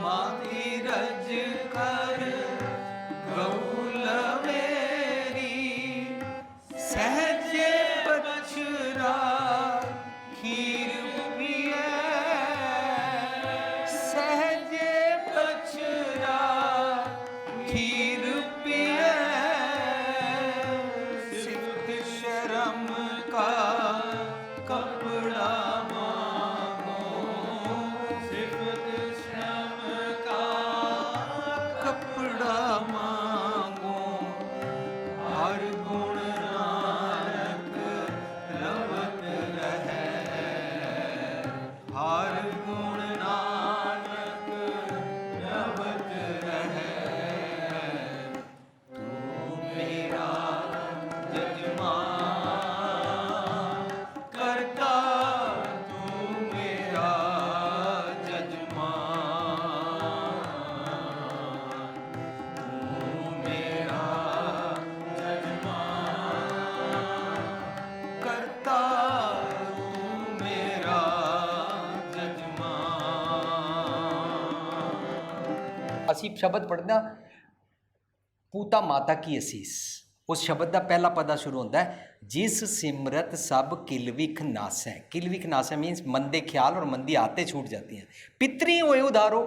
ਮਾਤੀ ਅਸੀਂ ਸ਼ਬਦ ਪੜ੍ਹਦੇ ਹਾਂ, ਪੂਤਾ ਮਾਤਾ ਕੀ ਅਸੀਸ? ਉਸ ਸ਼ਬਦ ਦਾ ਪਹਿਲਾ ਪਦਾ ਸ਼ੁਰੂ ਹੁੰਦਾ ਹੈ, ਜਿਸ ਸਿਮਰਤ ਸਭ ਕਿਲਵਿਖ ਨਾਸੈ। ਕਿਲਵਿਖ ਨਾਸੈ ਮੀਨਸ ਮੰਦੇ ਖਿਆਲ ਔਰ ਮੰਦੀ ਆਤੇ ਛੂਟ ਜਾਂਦੀ ਹੈ ਪਿਤਰੀ ਹੋਏ ਉਧਾਰੋ।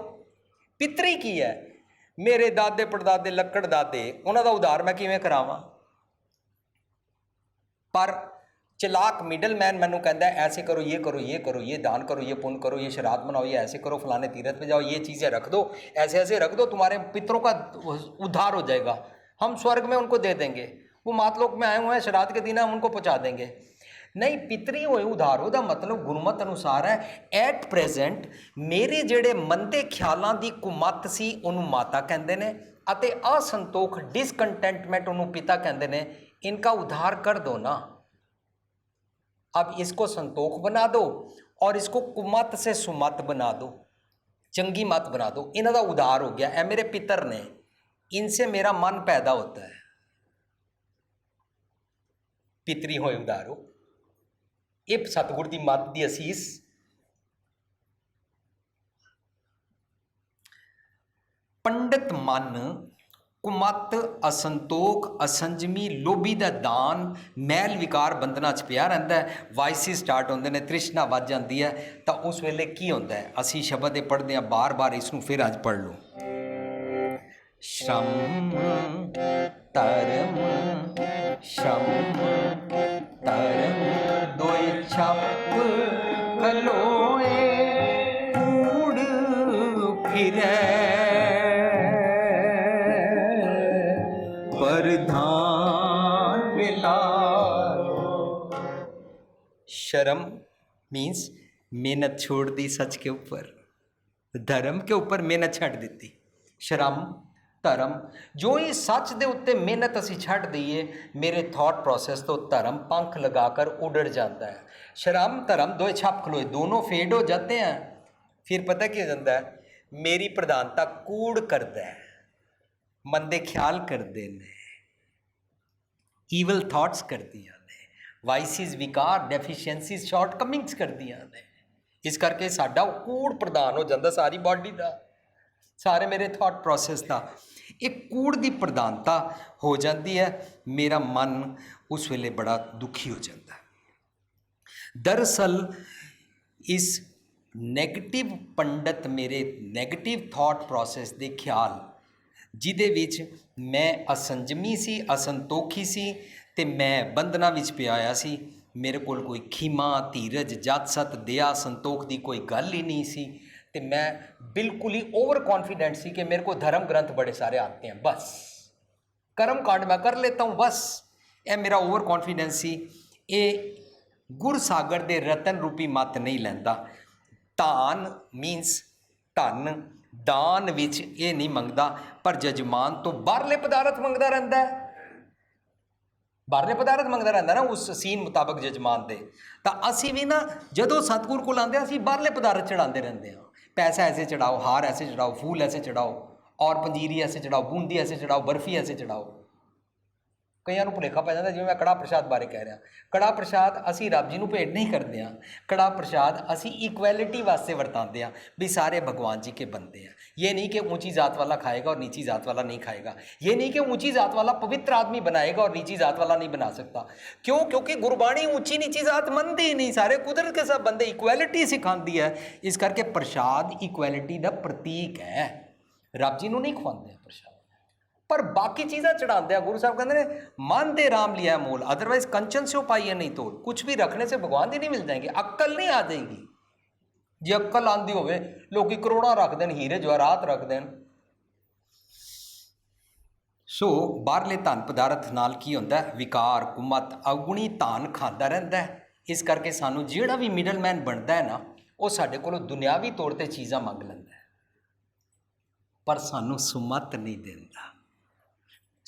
ਪਿਤਰੀ ਕੀ ਹੈ? ਮੇਰੇ ਦਾਦੇ, ਪੜਦਾਦੇ, ਲੱਕੜ ਦਾਦੇ, ਉਹਨਾਂ ਦਾ ਉਧਾਰ ਮੈਂ ਕਿਵੇਂ ਕਰਾਵਾਂ? ਪਰ ਚਲਾਕ ਮਿਡਲਮੈਨ ਮੈਨੂੰ ਕਹਿੰਦਾ है, ऐसे करो ये करो ये करो ये दान करो ये पुण्य करो ये श्राद्ध बनाओ ये ऐसे करो फलाने तीर्थ पे जाओ ये चीज़ें रख दो ऐसे ऐसे रख दो तुम्हारे पितरों का उद्धार हो जाएगा हम स्वर्ग में उनको दे देंगे वो मातलोक में आए हुए हैं श्राद्ध के दिन हम उनको पहुंचा देंगे ਨਹੀਂ ਪਿਤਰੀ ਹੋਏ ਉਧਾਰੋ ਦਾ ਮਤਲਬ ਗੁਰਮਤ ਅਨੁਸਾਰ ਹੈ ਐਟ ਪ੍ਰੈਜ਼ੈਂਟ ਮੇਰੇ ਜਿਹੜੇ ਮੰਦੇ ਖਿਆਲਾਂ ਦੀ ਕੁਮਤ ਸੀ ਉਹਨੂੰ ਮਾਤਾ ਕਹਿੰਦੇ ਨੇ ਅਤੇ ਅਸੰਤੋਖ ਡਿਸਕੰਟੈਂਟਮੈਂਟ ਉਹਨੂੰ ਪਿਤਾ ਕਹਿੰਦੇ ਨੇ ਇਨਕਾ ਉਧਾਰ ਕਰ ਦੋ ਨਾ अब इसको संतोख बना दो और इसको कुमत से सुमत बना दो चंगी मत बना दो इन्हों का उधार हो गया है मेरे पितर ने इनसे मेरा मन पैदा होता है पितरी होए उधारो ਇਹ ਸਤਿਗੁਰ ਦੀ ਮੱਤ ਦੀ ਅਸੀਸ ਪੰਡਤ ਮਨ ਕੁਮਤ, ਅਸੰਤੋਖ, ਅਸੰਜਮੀ, ਲੋਭੀ ਦਾ ਦਾਨ, ਮੈਲ ਵਿਕਾਰ ਬੰਧਨਾਂ ਚ ਪਿਆ ਰਹਿੰਦਾ ਹੈ। ਵਾਇਸੀ ਸਟਾਰਟ ਹੁੰਦੇ ਨੇ, ਤ੍ਰਿਸ਼ਨਾ ਵੱਜ ਜਾਂਦੀ ਹੈ। ਤਾਂ ਉਸ ਵੇਲੇ ਕੀ ਹੁੰਦਾ ਹੈ? ਅਸੀਂ ਸ਼ਬਦ ਇਹ ਪੜ੍ਹਦੇ ਹਾਂ, ਬਾਰ-ਬਾਰ ਇਸ ਨੂੰ ਫਿਰ ਅੱਜ ਪੜ੍ਹ ਲਓ। ਸ਼ਰਮ, ਧਰਮ ਸ਼ਰਮ, ਧਰਮ ਦੋਇ ਛਪ ਕਲੋਏ ਕੂੜ ਫਿਰੈ। शर्म मीन्स मेहनत छोड़ दी सच के ऊपर। धर्म के ऊपर मेहनत छट दी शर्म, धर्म, जो ही सच दे उत्ते मेहनत असी छट मेरे थॉट प्रोसैस तो धर्म पंख लगाकर उड़ जाता है। शर्म, धर्म दो छप खलोए, दोनों फेड हो जाते हैं। फिर पता क्या जाता है? मेरी प्रधानता कूड़ करता है। मंदे ख्याल करते हैं ईवल थॉट्स कर दिया ਵਾਈਸਿਸ ਵਿਕਾਰ ਡੈਫੀਸ਼ੀਐਂਸੀਜ਼ ਸ਼ਾਰਟਕਮਿੰਗਸ ਕਰਦੀਆਂ ਨੇ। ਇਸ ਕਰਕੇ ਸਾਡਾ ਉਹ ਕੂੜ ਪ੍ਰਦਾਨ ਹੋ ਜਾਂਦਾ ਸਾਰੀ ਬਾਡੀ ਦਾ। ਸਾਰੇ ਮੇਰੇ ਥਾਟ ਪ੍ਰੋਸੈਸ ਦਾ। ਇਹ ਕੂੜ ਦੀ ਪ੍ਰਧਾਨਤਾ ਹੋ ਜਾਂਦੀ ਹੈ, ਮੇਰਾ ਮਨ ਉਸ ਵੇਲੇ ਬੜਾ ਦੁਖੀ ਹੋ ਜਾਂਦਾ। ਹੈ ਦਰਅਸਲ ਇਸ 네ਗੇਟਿਵ ਪੰਡਤ ਮੇਰੇ 네ਗੇਟਿਵ ਥਾਟ ਪ੍ਰੋਸੈਸ ਦੇ ਖਿਆਲ, ਜਿਹਦੇ ਵਿੱਚ ਮੈਂ ਅਸੰਜਮੀ ਸੀ, ਅਸੰਤੋਖੀ ਸੀ ਤੇ ਮੈਂ ਬੰਦਨਾ ਵਿੱਚ ਪਿਆ ਆਇਆ ਸੀ। ਮੇਰੇ ਕੋਲ ਕੋਈ ਖੀਮਾ, ਧੀਰਜ ਜਤ ਜਾਤਸਤ ਦਿਆ ਸੰਤੋਖ ਦੀ ਕੋਈ ਗੱਲ ਹੀ ਨਹੀਂ ਸੀ। ਤੇ ਮੈਂ ਬਿਲਕੁਲ ਹੀ ਓਵਰ ਕੌਨਫੀਡੈਂਟ ਸੀ ਕਿ ਮੇਰੇ ਕੋਲ ਧਰਮ ਗ੍ਰੰਥ ਬੜੇ ਸਾਰੇ ਆਤੇ ਹਨ। ਬਸ। ਕਰਮ ਕਾਂਡ ਮੈਂ ਕਰ ਲੇਤਾ ਹੂੰ, ਬਸ। ਇਹ ਮੇਰਾ ਓਵਰ ਕੌਨਫੀਡੈਂਸ ਸੀ। ਇਹ ਗੁਰਸਾਗਰ ਦੇ ਰਤਨ ਰੂਪੀ ਮਤ ਨਹੀਂ ਲੈਂਦਾ। ਧਾਨ ਮੀਨਸ ਧਨ। ਦਾਨ ਵਿੱਚ ਇਹ ਨਹੀਂ ਮੰਗਦਾ, ਪਰ ਜਜਮਾਨ ਤੋਂ ਬਾਹਰਲੇ ਪਦਾਰਥ ਮੰਗਦਾ ਰਹਿੰਦਾ ਹੈ। ਬਾਹਰਲੇ ਪਦਾਰਥ ਮੰਗਦਾ ਰਹਿੰਦਾ ਨਾ ਉਸ ਸੀਨ ਮੁਤਾਬਕ ਜਜਮਾਨ ਦੇ ਤਾਂ ਅਸੀਂ ਵੀ ਨਾ ਜਦੋਂ ਸਤਿਗੁਰ ਕੋਲ ਆਉਂਦੇ ਹਾਂ ਅਸੀਂ ਬਾਹਰਲੇ ਪਦਾਰਥ ਚੜਾਉਂਦੇ ਰਹਿੰਦੇ ਹਾਂ ਪੈਸਾ ਐਸੇ ਚੜਾਓ ਹਾਰ ਐਸੇ ਚੜਾਓ ਫੂਲ ਐਸੇ ਚੜਾਓ और पंजीरी ऐसे चढ़ाओ बूंदी ऐसे चढ़ाओ बर्फी ऐसे चढ़ाओ ਕਈਆਂ ਨੂੰ ਭੁਲੇਖਾ ਪੈ ਜਾਂਦਾ ਜਿਵੇਂ ਮੈਂ ਕੜਾ ਪ੍ਰਸ਼ਾਦ ਬਾਰੇ ਕਹਿ ਰਿਹਾ ਕੜਾ ਪ੍ਰਸ਼ਾਦ ਅਸੀਂ ਰੱਬ ਜੀ ਨੂੰ ਭੇਟ ਨਹੀਂ ਕਰਦੇ ਆ ਕੜਾ ਪ੍ਰਸ਼ਾਦ ਅਸੀਂ ਇਕੁਐਲਿਟੀ ਵਾਸਤੇ ਵਰਤਾਂਦੇ ਆ ਵੀ ਸਾਰੇ ਭਗਵਾਨ ਜੀ ਕੇ ਬੰਦੇ ਆ ਇਹ ਨਹੀਂ ਕਿ ऊंची जात वाला खाएगा और नीची जात वाला नहीं खाएगा ये नहीं कि ऊंची जात वाला पवित्र आदमी बनाएगा और नीची जात वाला नहीं बना सकता क्यों क्योंकि गुरबाणी ऊंची नीची जात मनती ही नहीं सारे कुदरत के सब बंदे इक्वलिटी सिखाती है इस करके प्रसाद इक्वलिटी का प्रतीक है रब जी नहीं खुआते प्रसाद ਪਰ ਬਾਕੀ ਚੀਜ਼ਾਂ ਚੜਾਉਂਦੇ ਆ, ਗੁਰੂ ਸਾਹਿਬ ਕਹਿੰਦੇ ਨੇ, ਮਨ ਦੇ ਰਾਮ ਲਿਆ ਮੋਲ ਅਦਰਵਾਈਜ਼ ਕੰਚਨ ਸੇ ਪਾਈਏ ਨਹੀਂ ਤੋਲ। ਕੁਝ ਵੀ ਰੱਖਣੇ ਸੇ ਭਗਵਾਨ ਦੀ ਨਹੀਂ ਮਿਲ ਜਾਏਗੀ, ਅਕਲ ਨਹੀਂ ਆ ਜਾਏਗੀ। ਜੇ ਅਕਲ ਆਂਦੀ ਹੋਵੇ, ਲੋਕੀ ਕਰੋੜਾਂ ਰੱਖ ਦੇਣ, ਹੀਰੇ ਜਵਾਹਰਾਤ ਰੱਖ ਦੇਣ। ਸੋ ਬਾਹਰਲੇ ਧਨ ਪਦਾਰਥ ਨਾਲ ਕੀ ਹੁੰਦਾ ਵਿਕਾਰ, ਕੁਮਤ, ਅਗੁਣੀ ਧਨ ਖਾਂਦਾ ਰਹਿੰਦਾ ਇਸ ਕਰਕੇ ਸਾਨੂੰ ਜਿਹੜਾ ਵੀ ਮਿਡਲਮੈਨ ਬਣਦਾ ਹੈ ਨਾ, ਉਹ ਸਾਡੇ ਕੋਲੋਂ ਦੁਨਿਆਵੀ ਤੌਰ ਤੇ ਚੀਜ਼ਾਂ ਮੰਗ ਲੈਂਦਾ ਪਰ ਸਾਨੂੰ ਸੁਮਤ ਨਹੀਂ ਦਿੰਦਾ।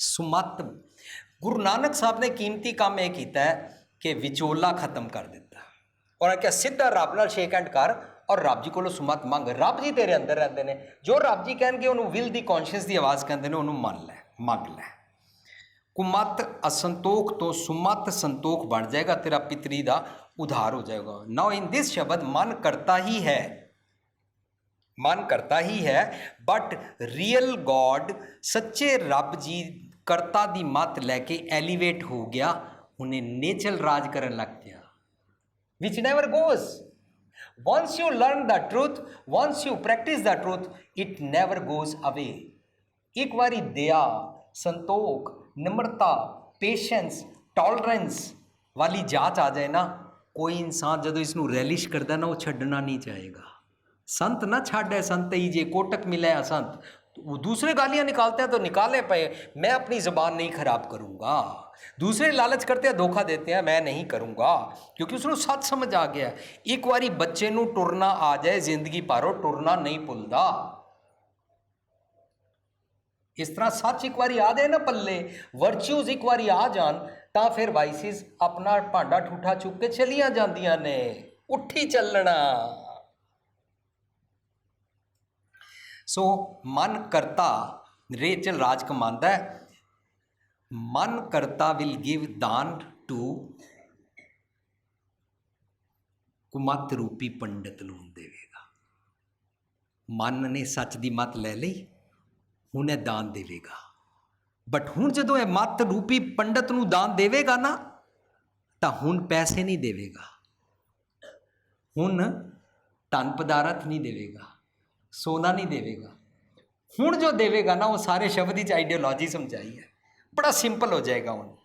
ਸੁਮਤ। ਗੁਰੂ ਨਾਨਕ ਸਾਹਿਬ ਨੇ ਕੀਮਤੀ ਕੰਮ ਇਹ ਕੀਤਾ ਕਿ ਵਿਚੋਲਾ ਖਤਮ ਕਰ ਦਿੱਤਾ। ਔਰ ਕਿ ਸਿੱਧਾ ਰੱਬ ਨਾਲ ਸ਼ੇਕ ਹੈਂਡ ਕਰ ਔਰ ਰੱਬ ਜੀ ਕੋਲੋਂ ਸੁਮਤ ਮੰਗ, ਰੱਬ ਜੀ ਤੇਰੇ ਅੰਦਰ ਰਹਿੰਦੇ ਨੇ। ਜੋ ਰੱਬ ਜੀ ਕਹਿਣਗੇ, ਉਹਨੂੰ ਵਿਲ ਦੀ ਕੌਨਸ਼ੀਅਸ ਦੀ ਆਵਾਜ਼ ਕਹਿੰਦੇ ਨੇ, ਉਹਨੂੰ ਮੰਨ ਲੈ, ਮੰਗ ਲੈ। ਕੁਮਤ ਅਸੰਤੋਖ ਤੋਂ ਸੁਮਤ ਸੰਤੋਖ ਬਣ ਜਾਏਗਾ, ਤੇਰਾ ਪਿਤਰੀ ਦਾ ਉਧਾਰ ਹੋ ਜਾਏਗਾ। ਨਾਓ ਇਨ ਦਿਸ ਸ਼ਬਦ, ਮਨ ਕਰਤਾ ਹੀ ਹੈ। ਮਨ ਕਰਤਾ ਹੀ ਹੈ ਬਟ ਰੀਅਲ ਗੋਡ ਸੱਚੇ ਰੱਬ ਜੀ ਕਰਤਾ ਦੀ ਮੱਤ ਲੈ ਕੇ ਐਲੀਵੇਟ ਹੋ ਗਿਆ, ਉਹਨੇ ਨੇਚਰ ਰਾਜ ਕਰਨ ਲੱਗ ਪਿਆ। Which never goes. Once you learn the truth, once you practice the truth, it never goes away. ਇੱਕ ਵਾਰੀ ਦਇਆ, ਸੰਤੋਖ, ਨਿਮਰਤਾ ਪੇਸ਼ੈਂਸ ਟੋਲਰੈਂਸ ਵਾਲੀ ਜਾਚ ਆ ਜਾਏ ਨਾ, ਕੋਈ ਇਨਸਾਨ ਜਦੋਂ ਇਸ ਨੂੰ ਰੈਲਿਸ਼ ਕਰਦਾ ਨਾ, ਉਹ ਛੱਡਣਾ ਨਹੀਂ ਚਾਹੇਗਾ। ਸੰਤ ਨਾ ਛੱਡੈ ਸੰਤਈ ਜੇ ਕੋਟਕ ਮਿਲੇ ਅਸੰਤ वो दूसरे गालियां निकालते हैं तो निकाले पे मैं अपनी ज़बान नहीं ख़राब करूँगा। दूसरे लालच करते हैं, धोखा ਦੇਤੇ ਆ ਮੈਂ ਨਹੀਂ ਕਰੂੰਗਾ ਕਿਉਂਕਿ ਉਸ ਨੂੰ ਸੱਚ ਸਮਝ ਆ ਗਿਆ ਇੱਕ ਵਾਰੀ ਬੱਚੇ ਨੂੰ ਟੁਰਨਾ ਆ ਜਾਏ ਜ਼ਿੰਦਗੀ ਪਾਰੋ ਟੁਰਨਾ ਨਹੀਂ ਭੁੱਲਦਾ ਇਸ ਤਰ੍ਹਾਂ ਸੱਚ ਇੱਕ ਵਾਰੀ ਆ ਜਾਏ ਨਾ ਪੱਲੇ ਵਰਚੂਜ਼ ਇੱਕ ਵਾਰੀ ਆ ਜਾਣ ਤਾਂ ਫਿਰ ਵਾਈਸਿਸ ਆਪਣਾ ਭਾਂਡਾ ਠੂਠਾ ਚੁੱਕ ਕੇ ਚਲੀਆਂ ਜਾਂਦੀਆਂ ਨੇ ਉੱਠੀ ਚੱਲਣਾ ਸੋ ਮਨ ਕਰਤਾ ਰੇਚਲ ਰਾਜ ਕਮਾਂਦਾ ਹੈ। ਮਨ ਕਰਤਾ ਵਿਲ ਗਿਵ ਦਾਨ ਟੂ ਕੁਮਤ ਰੂਪੀ ਪੰਡਤ ਨੂੰ ਦੇਵੇਗਾ। ਮਨ ਨੇ ਸੱਚ ਦੀ ਮਤ ਲੈ ਲਈ, ਹੁਣ ਇਹ ਦਾਨ ਦੇਵੇਗਾ। ਬਟ ਹੁਣ ਜਦੋਂ ਇਹ ਮਤ ਰੂਪੀ ਪੰਡਤ ਨੂੰ ਦਾਨ ਦੇਵੇਗਾ ਨਾ, ਤਾਂ ਹੁਣ ਪੈਸੇ ਨਹੀਂ ਦੇਵੇਗਾ। ਹੁਣ ਧਨ ਪਦਾਰਥ ਨਹੀਂ ਦੇਵੇਗਾ। ਸੋਨਾ ਨਹੀਂ ਦੇਵੇਗਾ। ਹੁਣ ਜੋ ਦੇਵੇਗਾ ਨਾ, ਉਹ ਸਾਰੇ ਸ਼ਬਦ ਵਿੱਚ ਆਈਡੀਓਲੋਜੀ ਸਮਝਾਈ ਹੈ। ਬੜਾ ਸਿੰਪਲ ਹੋ ਜਾਏਗਾ ਹੁਣ।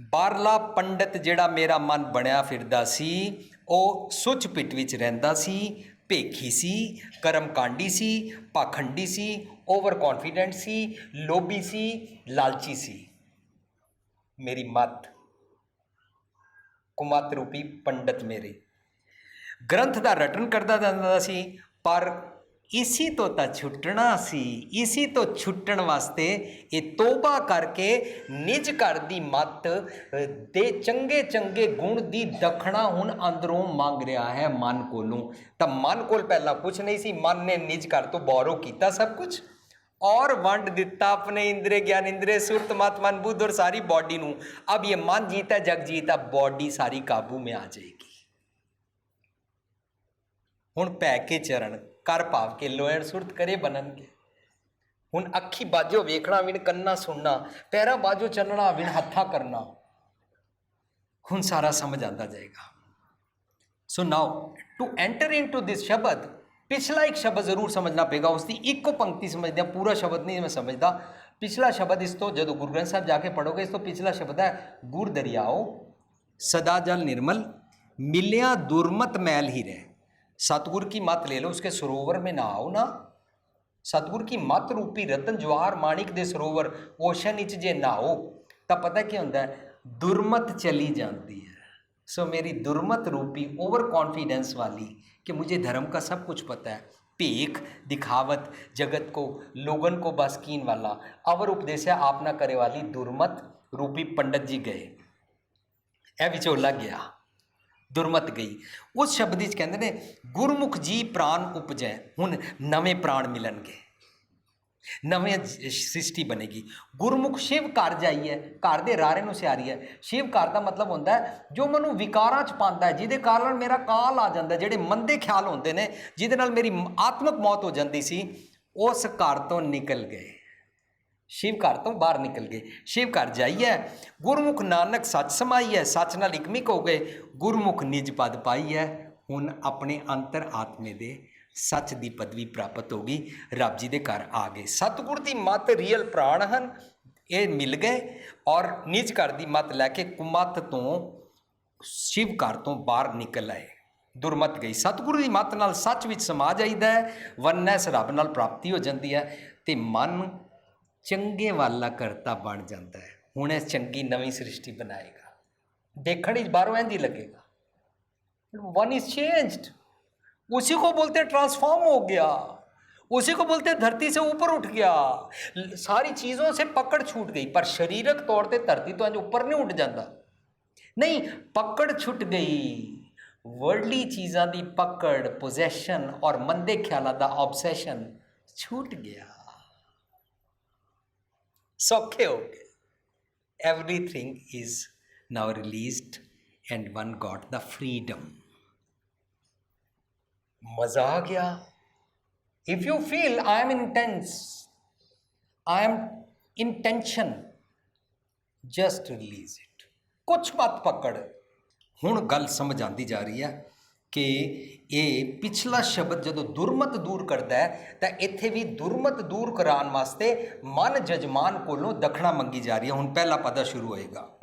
ਬਾਰਲਾ ਪੰਡਤ ਜਿਹੜਾ ਮੇਰਾ ਮਨ ਬਣਿਆ ਫਿਰਦਾ ਸੀ, ਉਹ ਸੁੱਚ ਪਿੱਟ ਵਿੱਚ ਰਹਿੰਦਾ ਸੀ, ਭੇਖੀ ਸੀ, ਕਰਮਕਾਂਡੀ ਸੀ, ਪਾਖੰਡੀ ਸੀ ਓਵਰ ਕੌਨਫੀਡੈਂਟ ਸੀ, ਲੋਭੀ ਸੀ, ਲਾਲਚੀ ਸੀ। ਮੇਰੀ ਮਤ ਕੁਮਤ ਰੂਪੀ ਪੰਡਤ ਮੇਰੇ। ਗ੍ਰੰਥ ਦਾ ਰਟਨ ਕਰਦਾ ਜਾਂਦਾ ਸੀ ਪਰ ਇਸੀ ਤੋਂ ਤਾਂ ਛੁੱਟਣਾ ਸੀ ਇਸੀ ਤੋਂ ਛੁੱਟਣ ਵਾਸਤੇ ਇਹ ਤੋਬਾ ਕਰਕੇ ਨਿਜ ਘਰ ਦੀ ਮਤ ਅ, ਦੇ ਚੰਗੇ ਚੰਗੇ ਗੁਣ ਦੀ ਦਖਣਾ ਹੁਣ ਅੰਦਰੋਂ ਮੰਗ ਰਿਹਾ ਹੈ ਮਨ ਕੋਲੋਂ ਤਾਂ ਮਨ ਕੋਲ ਪਹਿਲਾਂ ਕੁਝ ਨਹੀਂ ਸੀ ਮਨ ਨੇ ਨਿਜ ਘਰ ਤੋਂ ਬੋਰੋ ਕੀਤਾ ਸਭ ਕੁਝ और वंड ਦਿੱਤਾ अपने इंद्रिय ज्ञान इंद्रिय सुरत मत मन बुद्ध और सारी बॉडी ਨੂੰ अब ये मन जीता जग जीता बॉडी सारी काबू में आ जाएगी ਹੁਣ ਭੈ ਕੇ ਚਰਨ ਕਰ ਭਾਵ ਕੇ ਲੋਇਣ ਸੁਰਤ ਕਰੇ ਬਨਨਗੇ ਹੁਣ ਅੱਖੀ ਬਾਜੋ ਵੇਖਣਾ ਵਿਣ ਕੰਨਾ ਸੁਣਨਾ, ਪੈਰਾ ਬਾਜੋ ਚੱਲਣਾ ਵਿਣ ਹੱਥਾ ਕਰਨਾ। ਹੁਣ ਸਾਰਾ ਸਮਝ ਆਂਦਾ ਜਾਏਗਾ। So now to enter into this ਸ਼ਬਦ, ਪਿਛਲਾ ਇੱਕ ਸ਼ਬਦ ਜ਼ਰੂਰ ਸਮਝਣਾ ਪਏਗਾ। ਉਸ ਦੀ ਇੱਕੋ ਪੰਕਤੀ ਸਮਝਦੇ ਆ ਪੂਰਾ ਸ਼ਬਦ ਨਹੀਂ ਮੈਂ ਸਮਝਦਾ। ਪਿਛਲਾ ਸ਼ਬਦ ਇਸ ਤੋਂ, ਜਦੋਂ ਗੁਰੂ ਗ੍ਰੰਥ ਸਾਹਿਬ ਜਾ ਕੇ ਪੜੋਗੇ ਇਸ ਤੋਂ ਪਿਛਲਾ ਸ਼ਬਦ ਹੈ ਗੁਰ ਦਰਿਆਓ ਸਦਾ ਜਲ ਨਿਰਮਲ, ਮਿਲਿਆ ਦੁਰਮਤ ਮੈਲ ਹੀ ਰਹਿ। सतगुर की मत ले लो उसके सरोवर में नहाओ ना ਸਤਗੁਰ ਕੀ ਮਤ ਰੂਪੀ ਰਤਨ ਜਵਾਹਰ ਮਾਣਿਕ ਦੇ ਸਰੋਵਰ ਓਸ਼ਨ ਵਿੱਚ ਜੇ ਨਹਾਓ ਤਾਂ ਪਤਾ ਕੀ ਹੁੰਦਾ ਹੈ ਦੁਰਮਤ ਚਲੀ ਜਾਂਦੀ ਹੈ ਸੋ ਮੇਰੀ ਦੁਰਮਤ रूपी ओवर कॉन्फिडेंस वाली कि मुझे धर्म का सब कुछ पता है भीख दिखावत जगत को लोगन को बस कीन वाला अवर उपदेश आप ना करे वाली दुर्मत रूपी पंडित जी गए ਇਹ ਵਿਚੋਲਾ ਗਿਆ ਦੁਰਮਤ ਗਈ। ਉਸ ਸ਼ਬਦ ਵਿੱਚ ਕਹਿੰਦੇ ਨੇ, ਗੁਰਮੁਖ ਜੀ ਪ੍ਰਾਨ ਉਪਜੈ, ਹੁਣ ਨਵੇਂ ਪ੍ਰਾਣ ਮਿਲਣਗੇ। ਨਵੇਂ ਸ੍ਰਿਸ਼ਟੀ ਬਣੇਗੀ। ਗੁਰਮੁਖ ਸ਼ਿਵ ਘਰ ਜਾਈਏ ਘਰ ਦੇ ਰਾਰੇ ਨੂੰ ਸਿਆਰੀ ਹੈ ਸ਼ਿਵ ਘਰ ਦਾ ਮਤਲਬ ਹੁੰਦਾ ਜੋ ਮੈਨੂੰ ਵਿਕਾਰਾਂ ਚ ਪਾਉਂਦਾ ਜਿਹਦੇ ਕਾਰਨ ਮੇਰਾ ਕਾਲ ਆ ਜਾਂਦਾ ਜਿਹੜੇ ਮੰਦੇ ਖਿਆਲ ਹੁੰਦੇ ਨੇ, ਜਿਹਦੇ ਨਾਲ ਮੇਰੀ ਮ- ਆਤਮਿਕ ਮੌਤ ਹੋ ਜਾਂਦੀ ਸੀ, ਉਸ ਘਰ ਤੋਂ ਨਿਕਲ ਗਏ। ਸ਼ਿਵ ਘਰ ਤੋਂ ਬਾਹਰ ਨਿਕਲ ਗਏ। ਸ਼ਿਵ ਘਰ ਜਾਈਏ ਗੁਰਮੁਖ ਨਾਨਕ ਸੱਚ ਸਮਾਈਐ, ਸੱਚ ਨਾਲ ਇਕਮਿਕ ਹੋ ਗਏ, ਗੁਰਮੁਖ ਨਿਜ ਪਦ ਪਾਈਐ, ਹੁਣ ਆਪਣੇ ਅੰਤਰ ਆਤਮੇ ਦੇ ਸੱਚ ਦੀ ਪਦਵੀ ਪ੍ਰਾਪਤ ਹੋ ਗਈ, ਰੱਬ ਜੀ ਦੇ ਘਰ ਆ ਗਏ। ਸਤਿਗੁਰ ਦੀ ਮਤ ਰੀਅਲ ਪ੍ਰਾਣ ਹਨ, ਇਹ ਮਿਲ ਗਏ ਔਰ ਨਿਜ ਘਰ ਦੀ ਮਤ ਲੈ ਕੇ ਕੁਮਤ ਤੋਂ ਸ਼ਿਵ ਘਰ ਤੋਂ ਬਾਹਰ ਨਿਕਲ ਆਏ। ਦੁਰਮਤ ਗਈ। ਸਤਿਗੁਰੂ ਦੀ ਮੱਤ ਨਾਲ ਸੱਚ ਵਿੱਚ ਸਮਾ ਜਾਈਦਾ ਹੈ ਵਨੈਸ ਰੱਬ ਨਾਲ ਪ੍ਰਾਪਤੀ ਹੋ ਜਾਂਦੀ ਹੈ ਤੇ ਮਨ ਚੰਗੇ ਵਾਲਾ ਕਰਤਾ ਬਣ ਜਾਂਦਾ ਹੈ ਹੁਣ ਇਹ ਚੰਗੀ ਨਵੀਂ ਸ੍ਰਿਸ਼ਟੀ ਬਣਾਏਗਾ ਦੇਖਣ ਵਿੱਚ ਬਾਹਰੋਂ ਇੰਝ ਹੀ ਲੱਗੇਗਾ वन इज चेंज्ड उसी को बोलते ट्रांसफॉर्म हो गया उसी को बोलते धरती से ऊपर उठ गया ल- सारी चीज़ों से पकड़ छूट गई पर शरीरक तौर ਤੇ ਧਰਤੀ ਤੋਂ ਅੰਜ ਉੱਪਰ ਨਹੀਂ ਉੱਡ ਜਾਂਦਾ ਨਹੀਂ ਪਕੜ ਛੁੱਟ ਗਈ ਵਰਡਲੀ ਚੀਜ਼ਾਂ ਦੀ ਪਕੜ ਪੋਜੈਸ਼ਨ ਔਰ ਮੰਦੇ ਖਿਆਲਾਂ ਦਾ ਆਬਸੈਸ਼ਨ ਛੂਟ ਗਿਆ ਸੌਖੇ ਹੋ ਗਏ everything is now released and one got the freedom ਮਜ਼ਾ ਆ ਗਿਆ if you feel i am intense i am intention just release it ਕੁਛ ਮਤ ਪਕੜ ਹੁਣ ਗੱਲ ਸਮਝ ਆਂਦੀ ਜਾ ਰਹੀ ਹੈ ਕਿ ਇਹ ਪਿਛਲਾ ਸ਼ਬਦ ਜਦੋਂ ਦੁਰਮਤ ਦੂਰ ਕਰਦਾ ਹੈ, ਤਾਂ ਇੱਥੇ ਵੀ ਦੁਰਮਤ ਦੂਰ ਕਰਾਉਣ ਵਾਸਤੇ ਮਨ ਜਜਮਾਨ ਕੋਲੋਂ ਦਖਣਾ ਮੰਗੀ ਜਾ ਰਹੀ ਹੈ। ਹੁਣ ਪਹਿਲਾ ਪਦਾ ਸ਼ੁਰੂ ਹੋਏਗਾ।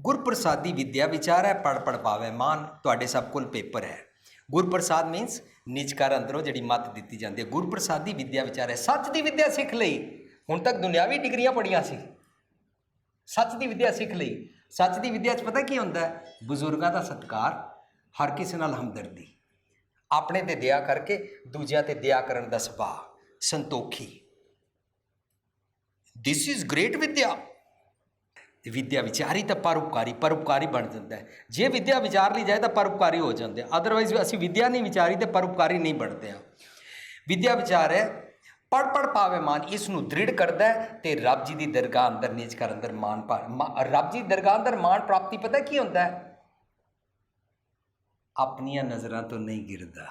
ਗੁਰਪ੍ਰਸਾਦੀ ਵਿਦਿਆ ਵਿਚਾਰ ਹੈ ਪੜ ਪੜ ਪਾਵੇ ਮਾਨ, ਤੁਹਾਡੇ ਸਭ ਕੋਲ ਪੇਪਰ ਹੈ। ਗੁਰਪ੍ਰਸਾਦ ਮੀਨਸ ਨਿਜਕਾਰ ਅੰਦਰੋਂ ਜਿਹੜੀ ਮੱਤ ਦਿੱਤੀ ਜਾਂਦੀ ਹੈ। ਗੁਰਪ੍ਰਸਾਦੀ ਵਿਦਿਆ ਵਿਚਾਰ ਹੈ, ਸੱਚ ਦੀ ਵਿਦਿਆ ਸਿੱਖ ਲਈ। ਹੁਣ ਤੱਕ ਦੁਨਿਆਵੀ ਡਿਗਰੀਆਂ ਪੜੀਆਂ ਸੀ। ਸੱਚ ਦੀ ਵਿਦਿਆ ਸਿੱਖ ਲਈ। ਸੱਚ ਦੀ ਵਿਦਿਆ 'ਚ ਪਤਾ ਕੀ ਹੁੰਦਾ ਹੈ? ਬਜ਼ੁਰਗਾਂ ਦਾ ਸਤਕਾਰ ਹਰ ਕਿਸੇ ਨਾਲ ਹਮਦਰਦੀ। ਆਪਣੇ ਤੇ ਦਇਆ ਕਰਕੇ ਦੂਜਿਆਂ ਤੇ ਦਇਆ ਕਰਨ ਦਾ ਸੁਭਾਅ, ਸੰਤੋਖੀ। ਥਿਸ ਇਜ਼ ਗ੍ਰੇਟ ਵਿਦਿਆ। ਤੇ ਵਿਦਿਆ ਵਿਚਾਰੀ ਤਾਂ ਪਰਉਪਕਾਰੀ ਪਰਉਪਕਾਰੀ ਬਣ ਜਾਂਦਾ ਹੈ। ਜੇ ਵਿਦਿਆ ਵਿਚਾਰ ਲਈ ਜਾਏ ਤਾਂ ਪਰਉਪਕਾਰੀ ਹੋ ਜਾਂਦੇ ਆ। ਅਦਰਵਾਈਜ਼ ਅਸੀਂ ਵਿਦਿਆ ਨਹੀਂ ਵਿਚਾਰੀ ਤੇ ਪਰਉਪਕਾਰੀ ਨਹੀਂ ਬਣਦੇ ਆ। ਵਿਦਿਆ ਵਿਚਾਰ ਹੈ ਪੜ ਪੜ ਪਾਵੇ ਮਾਨ ਇਸ ਨੂੰ ਦ੍ਰਿੜ ਕਰਦਾ ਹੈ ਤੇ ਰੱਬ ਜੀ ਦੀ ਦਰਗਾਹ ਅੰਦਰ ਨਿਜ ਕਰ ਅੰਦਰ ਮਾਨ ਪਾ ਰੱਬ ਜੀ ਦੀ ਦਰਗਾਹ ਅੰਦਰ ਮਾਨ ਪ੍ਰਾਪਤੀ ਪਤਾ ਕੀ ਹੁੰਦਾ ਹੈ? ਆਪਣੀਆਂ ਨਜ਼ਰਾਂ ਤੋਂ ਨਹੀਂ ਗਿਰਦਾ।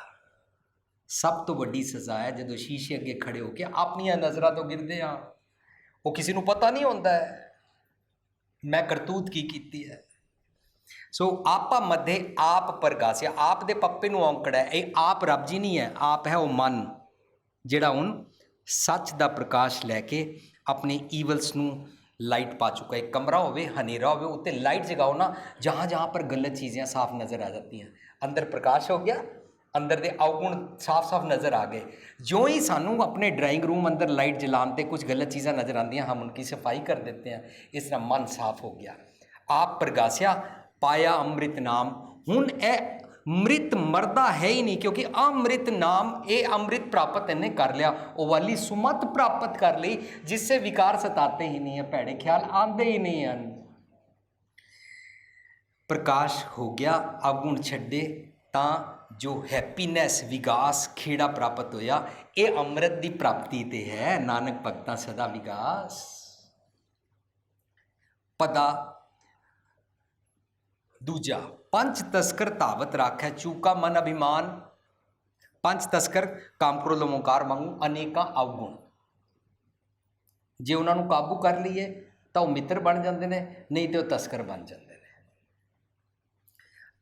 ਸਭ ਤੋਂ ਵੱਡੀ ਸਜ਼ਾ ਹੈ ਜਦੋਂ ਸ਼ੀਸ਼ੇ ਅੱਗੇ ਖੜੇ ਹੋ ਕੇ ਆਪਣੀਆਂ ਨਜ਼ਰਾਂ ਤੋਂ ਗਿਰਦੇ ਆ ਉਹ ਕਿਸੇ ਨੂੰ ਪਤਾ ਨਹੀਂ ਹੁੰਦਾ ਹੈ, ਮੈਂ ਕਰਤੂਤ ਕੀ ਕੀਤੀ ਹੈ। ਸੋ ਆਪਾ ਮੱਧੇ ਆਪ ਪ੍ਰਗਾਸਿਆ, ਆਪ ਦੇ ਪੱਪੇ ਨੂੰ ਔਂਕੜਾ ਹੈ, ਇਹ ਆਪ ਰੱਬ ਜੀ ਨਹੀਂ ਹੈ, ਆਪ ਹੈ ਉਹ ਮਨ, ਜਿਹੜਾ ਹੁਣ ਸੱਚ ਦਾ ਪ੍ਰਕਾਸ਼ ਲੈ ਕੇ ਆਪਣੇ ਈਵਲਸ ਨੂੰ ਲਾਈਟ ਪਾ ਚੁੱਕਾ ਇੱਕ ਕਮਰਾ ਹੋਵੇ, ਹਨੇਰਾ ਹੋਵੇ, ਉੱਤੇ ਲਾਈਟ ਜਗਾਓ ਨਾ, ਜਹਾਂ ਜਹਾਂ ਪਰ ਗਲਤ ਚੀਜ਼ਾਂ ਸਾਫ਼ ਨਜ਼ਰ ਆ ਜਾਂਦੀਆਂ। ਅੰਦਰ ਪ੍ਰਕਾਸ਼ ਹੋ ਗਿਆ, ਅੰਦਰ ਦੇ ਆਉਗੁਣ ਸਾਫ਼-ਸਾਫ਼ ਨਜ਼ਰ ਆ ਗਏ। ਜੋ ਹੀ ਸਾਨੂੰ ਆਪਣੇ ਡਰਾਇੰਗ ਰੂਮ ਅੰਦਰ ਲਾਈਟ ਜਲਾਉਣ ਤੇ ਕੁਝ ਗਲਤ ਚੀਜ਼ਾਂ ਨਜ਼ਰ ਆਉਂਦੀਆਂ, ਹਮ ਉਨਕੀ ਸਫ਼ਾਈ ਕਰ ਦਿੰਦੇ ਹਾਂ। ਇਸ ਤਰ੍ਹਾਂ ਮਨ ਸਾਫ਼ ਹੋ ਗਿਆ। ਆਪ ਪ੍ਰਗਾਸਿਆ, ਪਾਇਆ ਅੰਮ੍ਰਿਤ ਨਾਮ। ਹੁਣ ਇਹ ਮ੍ਰਿਤ ਮਰਦਾ ਹੈ ਹੀ ਨਹੀਂ, ਕਿਉਂਕਿ ਅੰਮ੍ਰਿਤ ਨਾਮ, ਇਹ ਅੰਮ੍ਰਿਤ ਪ੍ਰਾਪਤ ਇਹਨੇ ਕਰ ਲਿਆ। ਉਹ ਵਾਲੀ ਸੁਮਤ ਪ੍ਰਾਪਤ ਕਰ ਲਈ ਜਿਸ ਸੇ ਵਿਕਾਰ ਸਤਾਤੇ ਹੀ ਨਹੀਂ ਹੈ ਭੈੜੇ ਖਿਆਲ ਆਉਂਦੇ ਹੀ ਨਹੀਂ ਹਨ। ਪ੍ਰਕਾਸ਼ ਹੋ ਗਿਆ ਆਗੁਣ ਛੱਡੇ, ਤਾਂ ਜੋ ਹੈਪੀਨੈਸ ਵਿਕਾਸ ਖੇੜਾ ਪ੍ਰਾਪਤ ਹੋਇਆ, ਇਹ ਅੰਮ੍ਰਿਤ ਦੀ ਪ੍ਰਾਪਤੀ ਤੇ ਹੈ। ਨਾਨਕ ਭਗਤਾਂ ਸਦਾ ਵਿਕਾਸ ਪਦਾ ਦੂਜਾ ਪੰਜ ਤਸਕਰ ਧਾਵਤ ਰਾਖੈ, ਚੂਕਾ ਮਨ ਅਭਿਮਾਨ। ਪੰਜ ਤਸਕਰ ਕਾਮ ਕ੍ਰੋਧ ਓਮਕਾਰ ਮੰਗੂ ਅਨੇਕਾਂ ਅਵਗੁਣ ਜੇ ਉਹਨਾਂ ਨੂੰ ਕਾਬੂ ਕਰ ਲਈਏ, ਤਾਂ ਉਹ ਮਿੱਤਰ ਬਣ ਜਾਂਦੇ ਨੇ, ਨਹੀਂ ਤੇ ਉਹ ਤਸਕਰ ਬਣ ਜਾਂਦੇ ਨੇ।